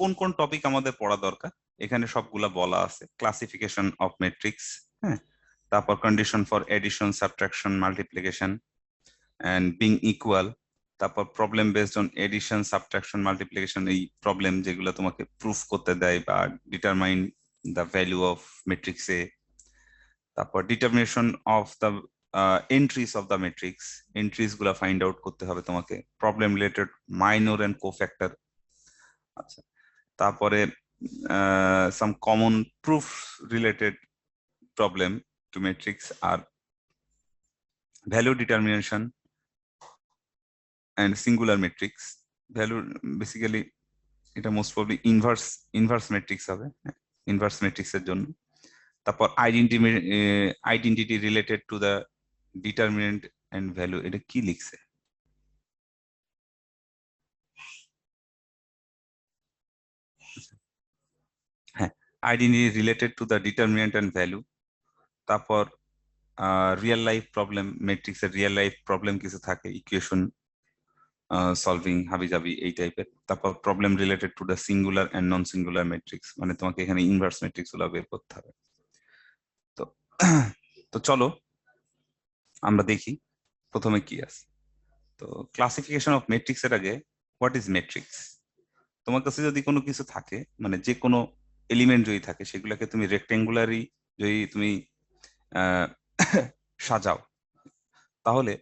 কোন কোন টপিক আমাদের পড়া দরকার, এখানে সবগুলা বলা আছে। ক্লাসিফিকেশন অফ মেট্রিক্স হ্যাঁ? তারপর condition for addition subtraction multiplication and being equal তারপর problem based on addition subtraction multiplication এই প্রবলেম যেগুলো তোমাকে প্রুফ করতে দেয় বা ডিটারমাইন দ্য ভ্যালু অফ মেট্রিক্সে তারপর determination of the entries of the matrix এন্ট্রিসগুলা find out করতে হবে তোমাকে। Problem related minor and cofactor আচ্ছা। তারপরে some common proof related problem to matrix R value determination and singular matrix value basically এটা most probably inverse inverse matrix হবে inverse matrix এর জন্য। তারপর identity identity related to the determinant and value এটা কি লিখছে? Identity related to the determinant and value তারপর real life problem matrix এর রিয়েল লাইফ প্রবলেম কিছু থাকে ইকুয়েশন সলভিং হাবিজাবি, এই টাইপের তারপর problem related to the singular and non singular matrix মানে তোমাকে এখানে ইনভার্স ম্যাট্রিক্সগুলো বের করতে হবে। তো তো চলো, আমরা দেখি, প্রথমে কি আছে। তো ক্লাসিফিকেশন অফ ম্যাট্রিক্স আগে হোয়াট ইজ ম্যাট্রিক্স তোমার কাছে যদি কোনো কিছু থাকে মানে যে কোনো এলিমেন্ট যদি থাকে, সেগুলোকে তুমি রেক্টেঙ্গুলারই যদি তুমি সাজাও, তাহলে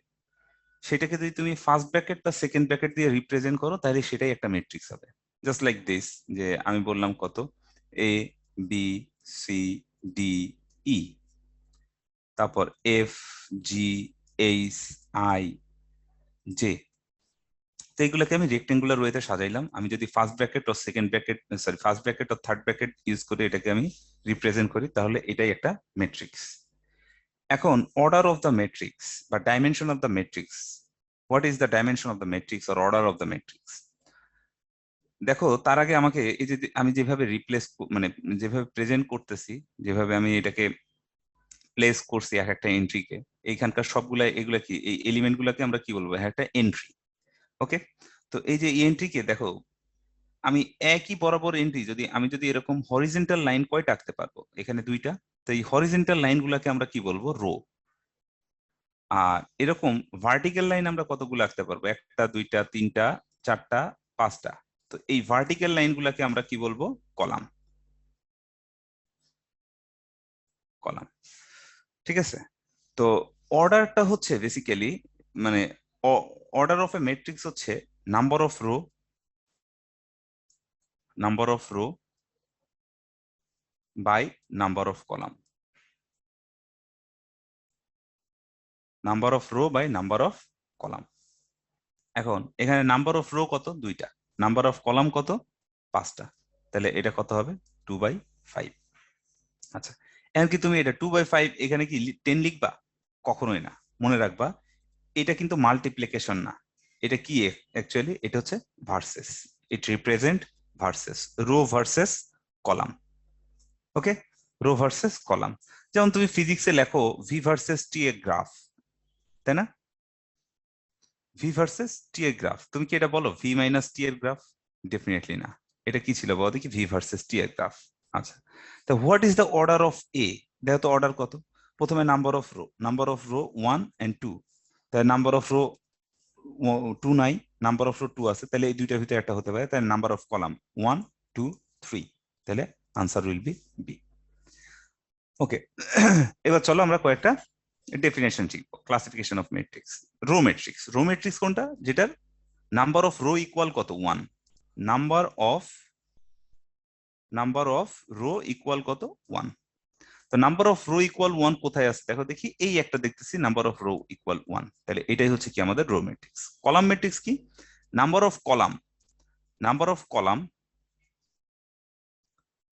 সেটাকে যদি তুমি ফার্স্ট ব্র্যাকেট বা সেকেন্ড ব্র্যাকেট দিয়ে রিপ্রেজেন্ট করো, তাহলে সেটাই একটা ম্যাট্রিক্স হবে। জাস্ট লাইক দিস যে আমি বললাম কত? A B C D E তারপর F G H I J তো এগুলোকে আমি রেক্টেঙ্গুলার ওয়েতে সাজাইলাম। আমি যদি ফার্স্ট ব্র্যাকেট ও second bracket sorry first bracket ও থার্ড ব্র্যাকেট ইউজ করে এটাকে আমি রিপ্রেজেন্ট করি, তাহলে এটাই একটা ম্যাট্রিক্স এখন অর্ডার অফ দ্য ম্যাট্রিক্স বা dimension of the matrix what is the dimension of the matrix or order of the matrix দেখো, তার আগে আমাকে এই যে, আমি যেভাবে রিপ্লেস মানে যেভাবে প্রেজেন্ট করতেছি, যেভাবে আমি এটাকে প্লেস করছি এক একটা এন্ট্রিকে এইখানকার সবগুলা, এগুলা কি, এই এলিমেন্ট গুলাকে আমরা কি বলব? একটা এন্ট্রি ওকে তো এই যে এন্ট্রিকে দেখো, আমি একই বরাবর এন্ট্রি যদি, আমি যদি এরকম হরিজেন্টাল লাইন কয়টা আঁকতে পারব? এখানে দুইটা। তো এই হরিজেন্টাল লাইন গুলাকে আমরা কি বলব? রো আর এরকম ভার্টিক্যাল লাইন আমরা কতগুলো আঁকতে পারব? একটা, দুইটা, তিনটা, চারটা, পাঁচটা। তো এই ভার্টিক্যাল লাইন গুলাকে আমরা কি বলব? কলাম। কলাম। ঠিক আছে? তো অর্ডারটা হচ্ছে বেসিক্যালি মানে অর্ডার অফ এ ম্যাট্রিক্স হচ্ছে number of row number of row by number of column number of row by number of column এখন এখানে নাম্বার অফ রো কত? দুইটা। নাম্বার অফ কলাম কত? পাঁচটা। তাহলে এটা কত হবে? টু বাই ফাইভ আচ্ছা। এখন কি তুমি এটা টু বাই ফাইভ এখানে কি টেন লিখবা? কখনোই না। মনে রাখবা এটা কিন্তু মাল্টিপ্লিকেশন না। এটা কি অ্যাকচুয়ালি এটা হচ্ছে versus it represent versus row versus column okay row versus column যেমন তুমি ফিজিক্সে লেখো V versus T a graph তাই না? ভি ভার্সেস টি এর গ্রাফ তুমি কি এটা বলো? ভি মাইনাস টি এর গ্রাফ ডেফিনেটলি না। এটা কি ছিল বলো দেখি? ভি ভার্সেস টি এর গ্রাফ আচ্ছা। তো what is the order of a দেখো তো অর্ডার কত? প্রথমে number of row number of row one and two number of row two নাই নাম্বার অফ রো টু আছে, তাহলে এই দুইটার ভিতরে একটা হতে পারে, তাহলে number of column one two three তাহলে answer will be B okay এবার চলো আমরা কয়েকটা ডেফিনেশন শিখব classification of matrix row matrix row matrix কোনটা? যেটার নাম্বার অফ রো ইকুয়াল কত? One number of number of row equal কত? ওয়ান তো number of row equal one কোথায় আছে? দেখো দেখি, এই একটা দেখতেছি number of row equal one তাহলে এটাই হচ্ছে কি আমাদের রো ম্যাট্রিক্স কলাম ম্যাট্রিক্স কি? Number of column. Number of column.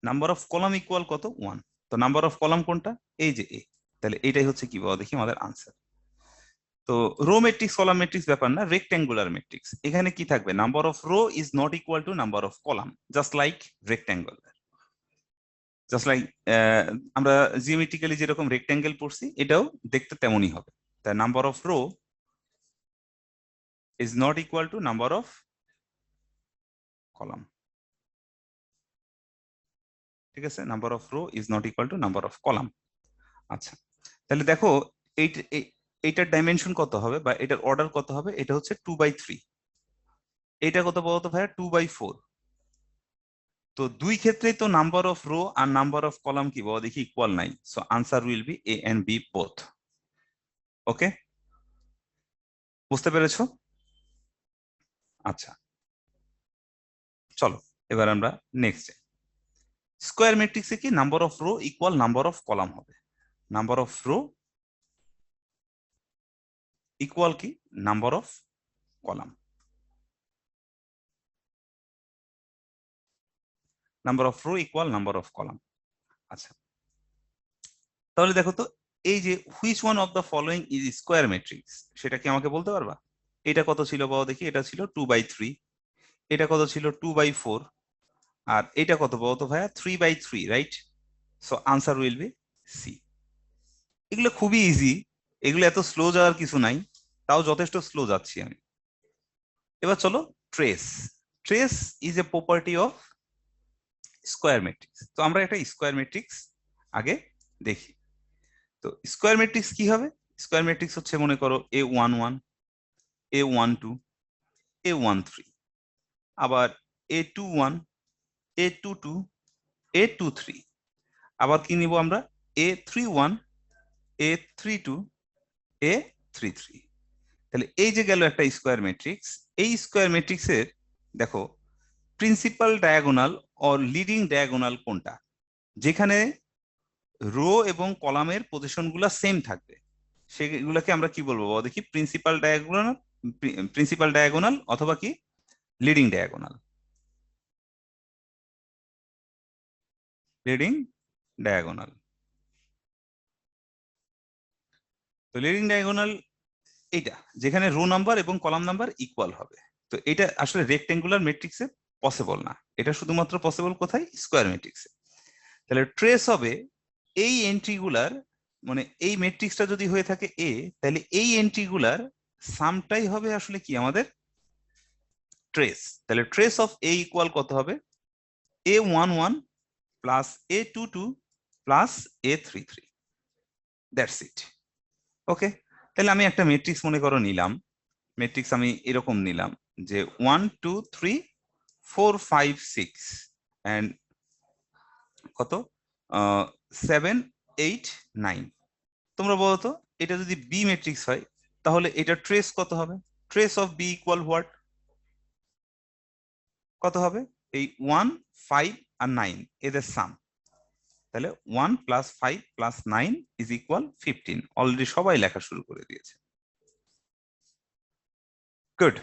Number of column equal কত? ওয়ান তো নাম্বার অফ কলাম কোনটা? এই যে এ তাহলে এটাই হচ্ছে কি বাবা দেখি আমাদের আনসার তো রো ম্যাট্রিক্স কলাম ম্যাট্রিক্স ব্যাপার না রেক্ট্যাঙ্গুলার ম্যাট্রিক্স এখানে কি থাকবে? Number of row is not equal to number of column. Just like rectangular just like আমরা জিওমেট্রিক্যালি যেরকম রেক্ট্যাঙ্গেল পড়ছি, এটাও দেখতে তেমনই হবে। তাই number of row is not equal to number of column ঠিক আছে? Number of row is not equal to number of column আচ্ছা তাহলে দেখো এই- এইটার ডাইমেনশন কত হবে বা এটার অর্ডার কত হবে? এটা হচ্ছে টু বাই থ্রি এটা কত বলতো ভাইয়া? টু বাই ফোর তো দুই ক্ষেত্রেই তো নাম্বার অফ রো আর নাম্বার অফ কলাম কি? বলো দেখি ইকুয়াল নাই। So answer will be A and B both okay বুঝতে পেরেছ? আচ্ছা। চলো, এবার আমরা নেক্সট স্কোয়ার ম্যাট্রিক্সে কি? Number of row equal number of column হবে। নাম্বার অফ রো ইকুয়াল কি? Number of column number of row equal number of column আচ্ছা। তাহলে দেখো তো, এই যে which one of the following is square matrix সেটা কি আমাকে বলতে পারবা? এটা কত ছিল বাবা দেখি, এটা ছিল টু বাই থ্রি এটা কত ছিল টু বাই ফোর আর এটা কত বলো তো ভাইয়া? Three by three right so answer will be C এগুলো খুবই ইজি এগুলো এত স্লো যাওয়ার কিছু নাই, তাও যথেষ্ট স্লো যাচ্ছি আমি। এবার চলো trace trace is a property of square matrix তো আমরা একটা স্কোয়ার ম্যাট্রিক্স আগে দেখি। তো স্কোয়ার ম্যাট্রিক্স কি হবে? স্কোয়ার ম্যাট্রিক্স হচ্ছে মনে করো A one one A one two A one three আবার A two one A two two A two three আবার কি নিব আমরা? A three one A three two A three three তাহলে এই যে গেল একটা স্কোয়ার ম্যাট্রিক্স এই স্কোয়ার ম্যাট্রিক্সের দেখো principal diagonal or leading diagonal কোনটা? যেখানে রো এবং কলামের পজিশনগুলো সেম থাকবে। সেগুলোকে আমরা কি বলব? দেখি প্রিন্সিপাল ডায়াগোনাল প্রিন্সিপাল ডায়াগোনাল অথবা কি? লিডিং ডায়াগোনাল লিডিং ডায়াগোনাল তো লিডিং ডায়াগোনাল এইটা, যেখানে রো নাম্বার এবং কলাম নাম্বার ইকুয়াল হবে। তো এটা আসলে রেক্টেঙ্গুলার ম্যাট্রিক্সে পসিবল না। এটা শুধুমাত্র পসিবল কোথায়? স্কোয়ার ম্যাট্রিক্সে তাহলে ট্রেস হবে এই এন্ট্রিগুলার মানে এই ম্যাট্রিক্সটা যদি হয়ে থাকে এ তাহলে এই এন্ট্রিগুলার সামটাই হবে আসলে কি? আমাদের ট্রেস তাহলে ট্রেস অফ এ ইকুয়াল কত হবে? A one one plus A two two plus A three three that's it okay তাহলে আমি একটা ম্যাট্রিক্স মনে করো নিলাম। ম্যাট্রিক্স আমি এরকম নিলাম যে one two three four five six and কত? সেভেন এইট নাইন তোমরা বলো তো, এটা যদি বি ম্যাট্রিক্স হয়, তাহলে এটা ট্রেস কত হবে? Trace of B equal what কত হবে? এই ওয়ান ফাইভ আর নাইন এদের সাম তাহলে one plus five plus nine is equal fifteen already সবাই লেখা শুরু করে দিয়েছে। গুড